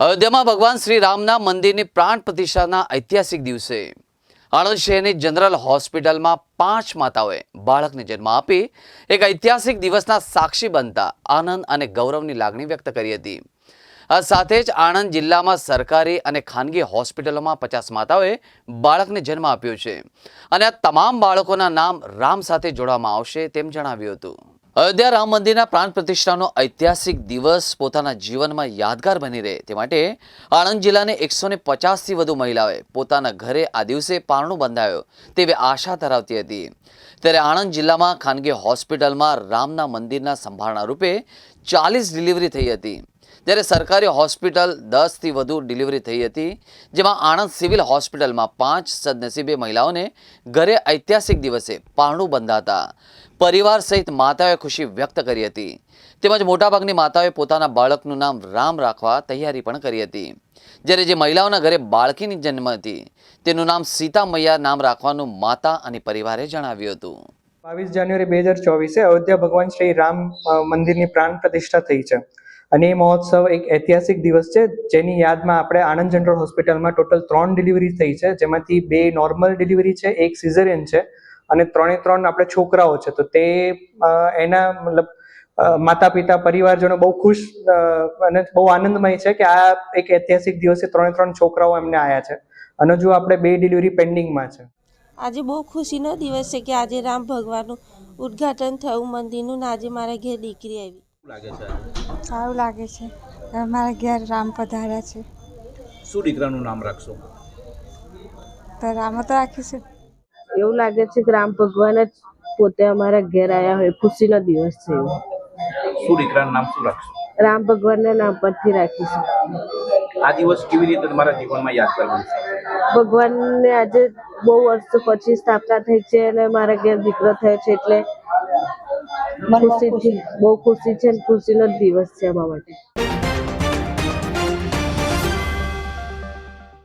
અયોધ્યામાં ભગવાન શ્રી રામના મંદિરની પ્રાણ પ્રતિષ્ઠાના ઐતિહાસિક દિવસે આણંદ શહેરની જનરલ હોસ્પિટલમાં પાંચ માતાઓએ બાળકને જન્મ આપી એક ઐતિહાસિક દિવસના સાક્ષી બનતા આનંદ અને ગૌરવની લાગણી વ્યક્ત કરી હતી. આ સાથે જ આણંદ જિલ્લામાં સરકારી અને ખાનગી હોસ્પિટલોમાં પચાસ માતાઓએ બાળકને જન્મ આપ્યો છે અને આ તમામ બાળકોના નામ રામ સાથે જોડવામાં આવશે તેમ જણાવ્યું હતું. અયોધ્યા રામ મંદિરના પ્રાણ પ્રતિષ્ઠાનો ઐતિહાસિક દિવસ પોતાના જીવનમાં યાદગાર બની રહે. તે માટે આણંદ જિલ્લાને એકસો ને પચાસથી વધુ મહિલાઓએ પોતાના ઘરે આ દિવસે પારણું બંધાયો તેવી આશા ધરાવતી હતી. ત્યારે આણંદ જિલ્લામાં ખાનગી હોસ્પિટલમાં રામના મંદિરના સંભાળના રૂપે ચાલીસ ડિલિવરી થઈ હતી. જ્યારે સરકારી હોસ્પિટલ દસથી વધુ ડિલિવરી થઈ હતી, જેમાં આણંદ સિવિલ હોસ્પિટલમાં પાંચ સદનસીબે મહિલાઓને ઘરે ઐતિહાસિક દિવસે પારણું બંધાતા પરિવાર સહિત માતાઓએ ખુશી વ્યક્ત કરી હતી. તેમજ મોટાભાગની માતાઓએ પોતાના બાળકનું નામ રામ રાખવા તૈયારી પણ કરી હતી. જ્યારે જે મહિલાઓના ઘરે બાળકીની જન્મ હતી, તેનું નામ સીતા મૈયા નામ રાખવાનું માતા અને પરિવારે જણાવ્યું હતું. બાવીસ જાન્યુઆરી બે હજાર ચોવીસે અયોધ્યા ભગવાન શ્રી રામ મંદિરની પ્રાણ પ્રતિષ્ઠા થઈ છે. અને એ મહોત્સવ એક ઐતિહાસિક દિવસ છે, જેની યાદમાં આપણે આણંદ જનરલ હોસ્પિટલમાં ટોટલ ત્રણ ડિલિવરી થઈ છે, જેમાંથી બે નોર્મલ ડિલિવરી છે, એક સિઝેરિયન છે, અને ત્રણે ત્રણ આપણે છોકરાઓ છે. તો તે એના મતલબ માતા પિતા પરિવારજનો બહુ ખુશ અને બહુ આનંદમય છે કે આ એક ઐતિહાસિક દિવસે ત્રણે ત્રણ છોકરાઓ એમને આવ્યા છે. અને જો આપણે બે ડિલિવરી પેન્ડિંગમાં છે. આજે બહુ ખુશીનો દિવસ છે કે આજે રામ ભગવાનનું ઉદ્ઘાટન થયું, મંદિરનું ને આજે મારા ઘેર દીકરી આવી? સારું લાગે છે. મારા ઘેર રામ પધાર્યા છે. શું દીકરાનું નામ રાખશો? તો રામ તો રાખીશું એવું લાગે છે કે રામ ભગવાન જ પોતે અમારા ઘેર આવ્યા હોય. ખુશીનો દિવસ છે એવો. શું દીકરાનું નામ શું રાખશો? રામ ભગવાનના નામ પરથી રાખીશું આ દિવસ કેવી રીતે તમારા જીવનમાં યાદગાર છે ભગવાનને આજે બહુ વર્ષ પછી સ્થાપના થઈ છે અને મારા ઘેર દીકરો થયો છે એટલે ખુશીથી બહુ ખુશી છે ખુશીનો દિવસ છે અમારા માટે.